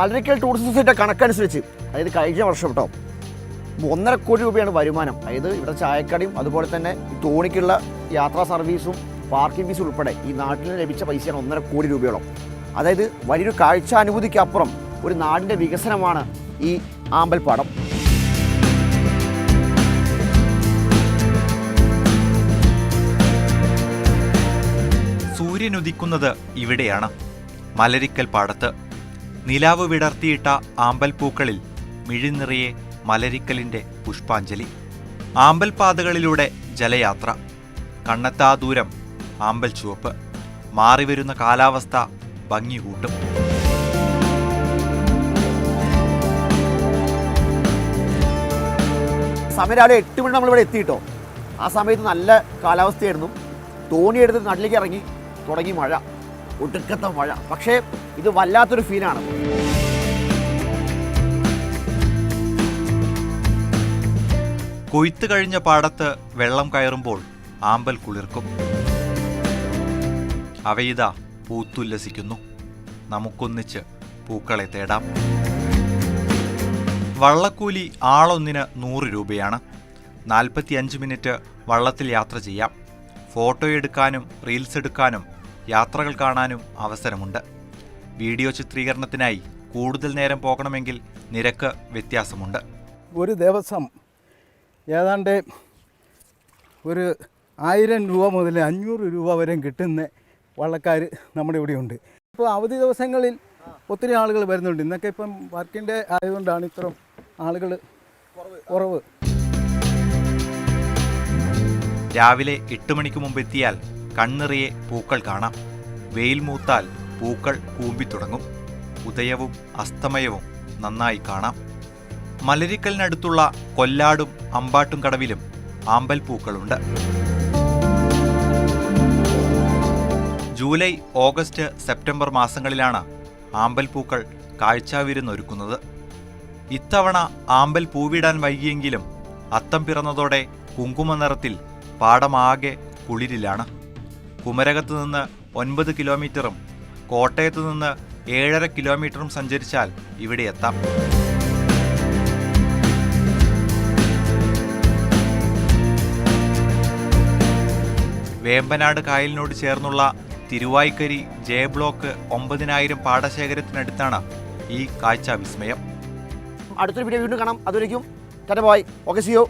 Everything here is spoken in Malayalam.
മലരിക്കൽ ടൂറിസം സൊസൈറ്റിയുടെ കണക്കനുസരിച്ച് അതായത് കഴിഞ്ഞ വർഷം കേട്ടോ ഒന്നര കോടി രൂപയാണ് വരുമാനം. അതായത് ഇവിടെ ചായക്കടയും അതുപോലെ തന്നെ തോണിക്കുള്ള യാത്രാ സർവീസും പാർക്കിംഗ് ഫീസും ഉൾപ്പെടെ ഈ നാട്ടിൽ ലഭിച്ച പൈസയാണ് ഒന്നര കോടി രൂപയോളം. അതായത് വലിയൊരു കാഴ്ച അനുമതിക്കപ്പുറം ഒരു നാടിന്റെ വികസനമാണ് ഈ ആമ്പൽപ്പാടം. സൂര്യനുദിക്കുന്നത് ഇവിടെയാണ്. മലരിക്കൽ പാടത്ത് നിലാവ് വിടർത്തിയിട്ട ആമ്പൽപ്പൂക്കളിൽ മിഴിനിറയെ മലരിക്കലിന്റെ പുഷ്പാഞ്ജലി. ആമ്പൽപാതകളിലൂടെ ജലയാത്ര. കണ്ണത്താ ദൂരം ആമ്പൽ ചുവപ്പ്. മാറിവരുന്ന കാലാവസ്ഥ ഭംഗി കൂട്ടും. സമയം രാവിലെ എട്ട് മണി നമ്മളിവിടെ എത്തിയിട്ടോ? ആ സമയത്ത് നല്ല കാലാവസ്ഥയായിരുന്നു. തോണി എടുത്ത് നാട്ടിലേക്ക് ഇറങ്ങി തുടങ്ങി മഴ. ഒടുക്കത്തെ മഴ. പക്ഷേ ഇത് വല്ലാത്തൊരു ഫീലാണ്. കൊയ്ത്ത് കഴിഞ്ഞ പാടത്ത് വെള്ളം കയറുമ്പോൾ ആമ്പൽ കുളിർക്കും. അവയിതാ പൂത്തുല്ലസിക്കുന്നു. നമുക്കൊന്നിച്ച് പൂക്കളെ തേടാം. വള്ളക്കൂലി ആളൊന്നിന് നൂറ് രൂപയാണ്. നാൽപ്പത്തിയഞ്ച് മിനിറ്റ് വള്ളത്തിൽ യാത്ര ചെയ്യാം. ഫോട്ടോ എടുക്കാനും റീൽസ് എടുക്കാനും യാത്രകൾ കാണാനും അവസരമുണ്ട്. വീഡിയോ ചിത്രീകരണത്തിനായി കൂടുതൽ നേരം പോകണമെങ്കിൽ നിരക്ക് വ്യത്യാസമുണ്ട്. ഒരു ദിവസം ഏതാണ്ട് ഒരു ആയിരം രൂപ മുതൽ അഞ്ഞൂറ് രൂപ വരെ കിട്ടുന്ന വള്ളക്കാർ നമ്മുടെ ഇവിടെയുണ്ട് ഇപ്പോൾ അവധി ദിവസങ്ങളിൽ ഒത്തിരി ആളുകൾ വരുന്നുണ്ട്. ഇന്നൊക്കെ ഇപ്പം വർക്കിന്റെ ആയതുകൊണ്ടാണ് ഇത്രയും ആളുകൾ കുറവ്. രാവിലെ എട്ട് മണിക്ക് മുമ്പ് എത്തിയാൽ കണ്ണിറിയെ പൂക്കൾ കാണാം. വെയിൽ മൂത്താൽ പൂക്കൾ കൂമ്പിത്തുടങ്ങും. ഉദയവും അസ്തമയവും നന്നായി കാണാം. മലരിക്കലിനടുത്തുള്ള കൊല്ലാടും അമ്പാട്ടും കടവിലും ആമ്പൽ പൂക്കളുണ്ട്. ജൂലൈ ഓഗസ്റ്റ് സെപ്റ്റംബർ മാസങ്ങളിലാണ് ആമ്പൽ പൂക്കൾ കാഴ്ചാവിരുന്നൊരുക്കുന്നത്. ഇത്തവണ ആമ്പൽ പൂവിടാൻ വൈകിയെങ്കിലും അത്തം പിറന്നതോടെ കുങ്കുമ നിറത്തിൽ പാടമാകെ കുളിരിലാണ്. കുമരകത്ത് നിന്ന് ഒൻപത് കിലോമീറ്ററും കോട്ടയത്ത് നിന്ന് ഏഴര കിലോമീറ്ററും സഞ്ചരിച്ചാൽ ഇവിടെ എത്താം. വേമ്പനാട് കായലിനോട് ചേർന്നുള്ള തിരുവായ്ക്കരി ജെ ബ്ലോക്ക് ഒമ്പതിനായിരം പാടശേഖരത്തിനടുത്താണ് ഈ കാഴ്ച വിസ്മയം. അടുത്തൊരു വീഡിയോ വീണ്ടും കാണാം. അതുവരേക്കും ബോയ് ഓക്കെ സിയോ